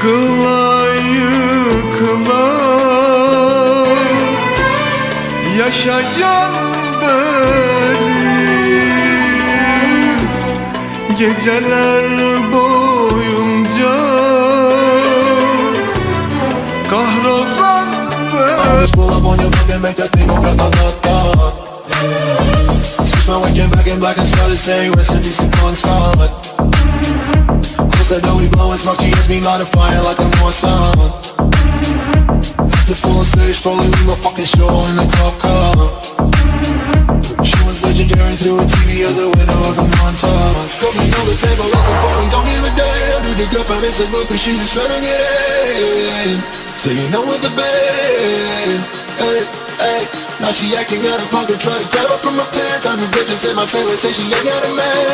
Yıkıla yıkıla Yaşayan benim. Geceler boyunca Kahrolan ben back in black and started saying rest in peace to Bon me light a fire like a more sun The full on stage, probably leave my fucking show in a cop car She was legendary through a TV out the window of the montage. Cocaine on the table like a bone, don't give a damn. Dude, the girlfriend is a book, but she just trying to get in. So you know with the band. Hey, hey. Now she acting out of pocket, try to grab her from my pants. I'm the bitches in my trailer, say she ain't got a man